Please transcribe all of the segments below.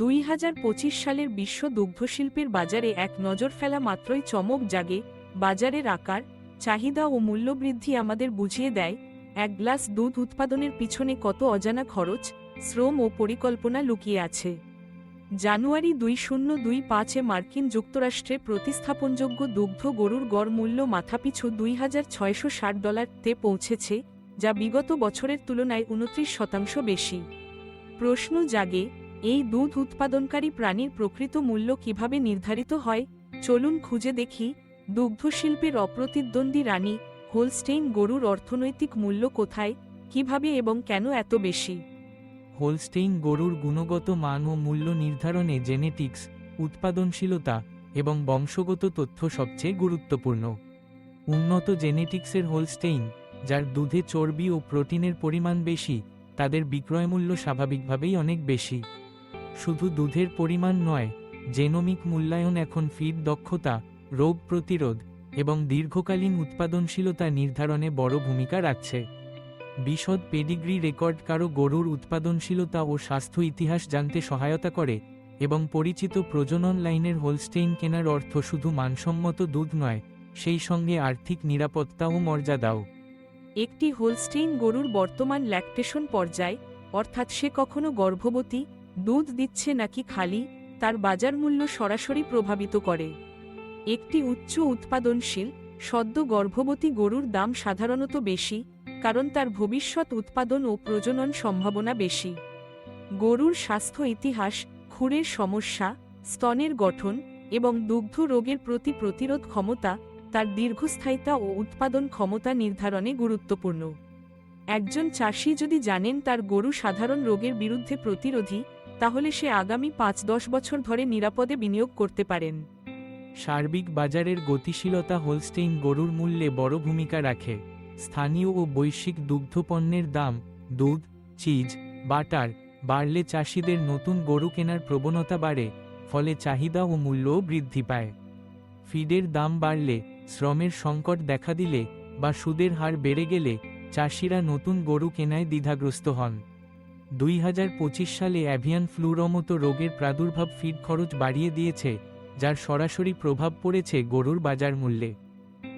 দুই হাজার পঁচিশ সালের বিশ্ব দুগ্ধশিল্পের বাজারে এক নজর ফেলা মাত্রই চমক জাগে। বাজারের আকার, চাহিদা ও মূল্যবৃদ্ধি আমাদের বুঝিয়ে দেয়, এক গ্লাস দুধ উৎপাদনের পিছনে কত অজানা খরচ, শ্রম ও পরিকল্পনা লুকিয়ে আছে। জানুয়ারি দুই শূন্য দুই পাঁচে মার্কিন যুক্তরাষ্ট্রে প্রতিস্থাপনযোগ্য দুগ্ধ গরুর গড় মূল্য মাথাপিছু দুই হাজার ছয়শো ষাট ডলারতে পৌঁছেছে, যা বিগত বছরের তুলনায় উনত্রিশ শতাংশ বেশি। প্রশ্ন জাগে এই দুধ উৎপাদনকারী প্রাণীর প্রকৃত মূল্য কীভাবে নির্ধারিত হয়? চলুন খুঁজে দেখি, দুগ্ধশিল্পের অপ্রতিদ্বন্দ্বী রানী হোলস্টেইন গরুর অর্থনৈতিক মূল্য কোথায়, কীভাবে এবং কেন এত বেশি? হোলস্টেইন গরুর গুণগত মান ও মূল্য নির্ধারণে জেনেটিক্স, উৎপাদনশীলতা এবং বংশগত তথ্য সবচেয়ে গুরুত্বপূর্ণ। উন্নত জেনেটিক্সের হোলস্টেইন, যার দুধে চর্বি ও প্রোটিনের পরিমাণ বেশি, তাদের বিক্রয়মূল্য স্বাভাবিকভাবেই অনেক বেশি। শুধু দুধের পরিমাণ নয়, জেনোমিক মূল্যায়ন এখন ফিড দক্ষতা, রোগ প্রতিরোধ এবং দীর্ঘকালীন উৎপাদনশীলতা নির্ধারণে বড় ভূমিকা রাখছে। বিশদ পেডিগ্রি রেকর্ড কারও গরুর উৎপাদনশীলতা ও স্বাস্থ্য ইতিহাস জানতে সহায়তা করে এবং পরিচিত প্রজনন লাইনের হোলস্টেইন কেনার অর্থ শুধু মানসম্মত দুধ নয়, সেই সঙ্গে আর্থিক নিরাপত্তা ও মর্যাদাও। একটি হোলস্টেইন গরুর বর্তমান ল্যাকটেশন পর্যায়, অর্থাৎ সে কখনো গর্ভবতী দুধ দিচ্ছে নাকি খালি, তার বাজার মূল্য সরাসরি প্রভাবিত করে। একটি উচ্চ উৎপাদনশীল, সদ্য গর্ভবতী গরুর দাম সাধারণত বেশি, কারণ তার ভবিষ্যৎ উৎপাদন ও প্রজনন সম্ভাবনা বেশি। গরুর স্বাস্থ্য ইতিহাস, খুরের সমস্যা, স্তনের গঠন এবং দুগ্ধ রোগের প্রতি প্রতিরোধ ক্ষমতা, তার দীর্ঘস্থায়িতা ও উৎপাদন ক্ষমতা নির্ধারণে গুরুত্বপূর্ণ। একজন চাষি যদি জানেন তার গরু সাধারণ রোগের বিরুদ্ধে প্রতিরোধী তাহলে সে আগামী পাঁচ দশ বছর ধরে নিরাপদে বিনিয়োগ করতে পারেন। সার্বিক বাজারের গতিশীলতা হোলস্টেইন গরুর মূল্যে বড় ভূমিকা রাখে। স্থানীয় ও বৈশ্বিক দুগ্ধপণ্যের দাম, দুধ, চিজ, বাটার, বাড়লে চাষিদের নতুন গরু কেনার প্রবণতা বাড়ে, ফলে চাহিদা ও মূল্যও বৃদ্ধি পায়। ফিডের দাম বাড়লে, শ্রমের সংকট দেখা দিলে বা সুদের হার বেড়ে গেলে চাষিরা নতুন গরু কেনায় দ্বিধাগ্রস্ত হন। দুই হাজার পঁচিশ সালে অ্যাভিয়ান ফ্লুর মতো রোগের প্রাদুর্ভাব ফিড খরচ বাড়িয়ে দিয়েছে, যার সরাসরি প্রভাব পড়েছে গরুর বাজার মূল্যে।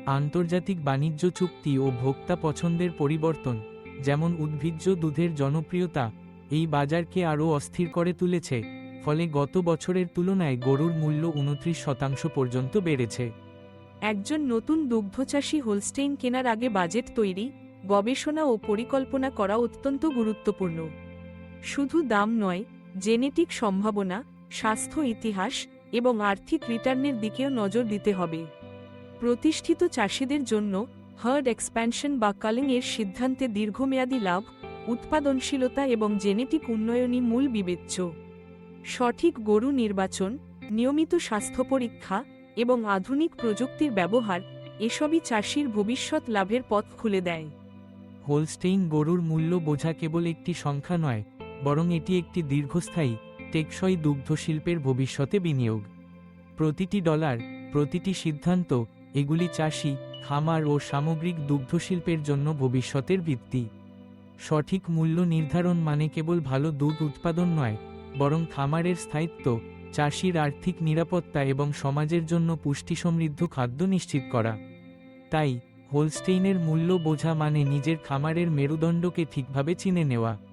আন্তর্জাতিক বাণিজ্য চুক্তি ও ভোক্তা পছন্দের পরিবর্তন, যেমন উদ্ভিজ্জ দুধের জনপ্রিয়তা, এই বাজারকে আরও অস্থির করে তুলেছে, ফলে গত বছরের তুলনায় গরুর মূল্য উনত্রিশ শতাংশ পর্যন্ত বেড়েছে। একজন নতুন দুগ্ধচাষী হোলস্টেইন কেনার আগে বাজেট তৈরি, গবেষণা ও পরিকল্পনা করা অত্যন্ত গুরুত্বপূর্ণ। শুধু দাম নয়, জেনেটিক সম্ভাবনা, স্বাস্থ্য ইতিহাস এবং আর্থিক রিটার্নের দিকেও নজর দিতে হবে। প্রতিষ্ঠিত চাষিদের জন্য হার্ড এক্সপ্যানশন বা কালিং এর সিদ্ধান্তে দীর্ঘমেয়াদী লাভ, উৎপাদনশীলতা এবং জেনেটিক উন্নয়নই মূল বিবেচ্য। সঠিক গরু নির্বাচন, নিয়মিত স্বাস্থ্য পরীক্ষা এবং আধুনিক প্রযুক্তির ব্যবহার এসবই চাষির ভবিষ্যৎ লাভের পথ খুলে দেয়। হোলস্টেইন গরুর মূল্য বোঝা কেবল একটি সংখ্যা নয় বরং এটি একটি দীর্ঘস্থায়ী, টেকসই দুগ্ধশিল্পের ভবিষ্যতে বিনিয়োগ। প্রতিটি ডলার, প্রতিটি সিদ্ধান্ত, এগুলি চাষি, খামার ও সামগ্রিক দুগ্ধশিল্পের জন্য ভবিষ্যতের ভিত্তি। সঠিক মূল্য নির্ধারণ মানে কেবল ভালো দুধ উৎপাদন নয়, বরং খামারের স্থায়িত্ব, চাষির আর্থিক নিরাপত্তা এবং সমাজের জন্য পুষ্টি সমৃদ্ধ খাদ্য নিশ্চিত করা। তাই, হোলস্টেইনের মূল্য বোঝা মানে নিজের খামারের মেরুদণ্ডকে ঠিকভাবে চিনে নেওয়া।